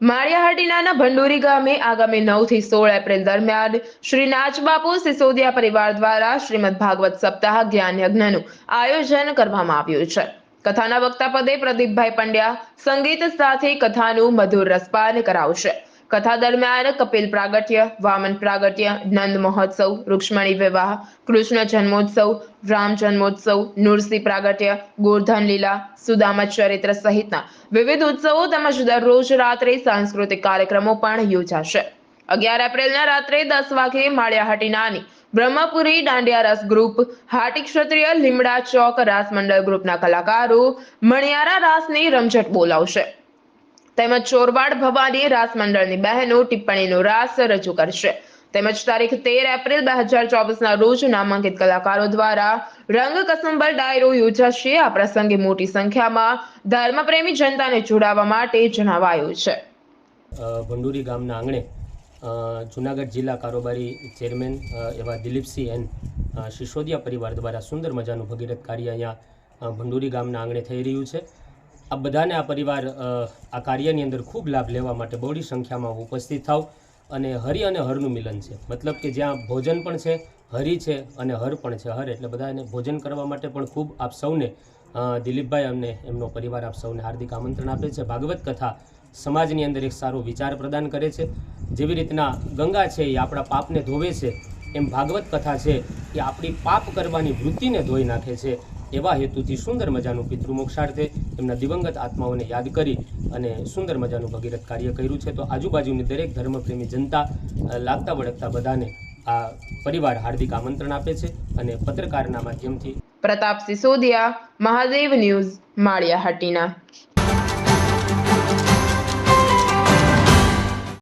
માળિયાહાટીનાના ભંડોરી ગામે આગામી નવથી સોળ એપ્રિલ દરમિયાન શ્રી નાચબાપુ સિસોદિયા પરિવાર દ્વારા શ્રીમદ ભાગવત સપ્તાહ જ્ઞાન યજ્ઞનું આયોજન કરવામાં આવ્યું છે. કથાના વક્તા પદે પ્રદીપભાઈ પંડ્યા સંગીત સાથે કથાનું મધુર રસપાન કરાવશે. કથા દરમિયાન કપિલ પ્રાગટ્ય, વામન પ્રાગટ્ય, નંદ મહોત્સવ, રૂક્ષ્મણી વિવાહ, કૃષ્ણ જન્મોત્સવ, રામ જન્મોત્સવ, નૃસિંહ પ્રાગટ્ય, ગોર્ધન લીલા, સુદામા ચરિત્ર સહિતના વિવિધ ઉત્સવો તેમજ દરરોજ રાત્રે સાંસ્કૃતિક કાર્યક્રમો પણ યોજાશે. અગિયાર એપ્રિલના રાત્રે દસ વાગે માળિયાહાટી નાની બ્રહ્મપુરી દાંડિયા રસ ગ્રુપ હાટી ક્ષત્રિય લીમડા ચોક રાસ મંડળ ગ્રુપના કલાકારો મણિયારા રાસની રમઝટ બોલાવશે. તેમજ ચોરવાડ ભવાની રાસ મંડળની બહેનો ટિપ્પણીનો રાસ રજૂ કરશે. તેમજ તારીખ તેર એપ્રિલ બે હજાર ચોવીસના રોજ નામાંકિત કલાકારો દ્વારા રંગ કસુંબર ડાયરો યોજાશે. આ પ્રસંગે મોટી સંખ્યામાં ધર્મપ્રેમી જનતાને જોડાવા માટે જણાવાયું છે. ભંડુરી ગામના આંગણે જુનાગઢ જિલ્લા કારોબારી ચેરમેન એવા દિલીપસિંહ એન સિસોદિયા પરિવાર દ્વારા સુંદર મજાનું ભગીરથ કાર્ય અહીંયા ભંડુરી ગામના આંગણે થઈ રહ્યું છે. આ બધાને આ પરિવાર આ કાર્યની અંદર ખૂબ લાભ લેવા માટે બહોળી સંખ્યામાં ઉપસ્થિત થાવ અને હરિ અને હરનું મિલન છે. મતલબ કે જ્યાં ભોજન પણ છે, હરિ છે અને હર પણ છે. હર એટલે બધાને ભોજન કરવા માટે પણ ખૂબ આપ સૌને દિલીપભાઈ અમને, એમનો પરિવાર આપ સૌને હાર્દિક આમંત્રણ આપે છે. ભાગવત કથા સમાજની અંદર એક સારો વિચાર પ્રદાન કરે છે. જેવી રીતના ગંગા છે એ આપણા પાપને ધોવે છે. એમ ભાગવત કથા છે એ આપણી પાપ કરવાની વૃત્તિને ધોઈ નાખે છે. એવા હેતુથી સુંદર મજાનું પિતૃમોક્ષાર્થે એમના દિવંગત આત્માઓને યાદ કરી અને સુંદર મજાનું ભગીરથ કાર્ય કર્યું છે. તો આજુબાજુની દરેક ધર્મપ્રેમી જનતા લાગતા વળગતા બધાને આ પરિવાર હાર્દિક આમંત્રણ આપે છે અને પત્રકારના માધ્યમથી પ્રતાપ સિસોદિયા, મહાદેવ ન્યૂઝ, માળિયાહાટીના.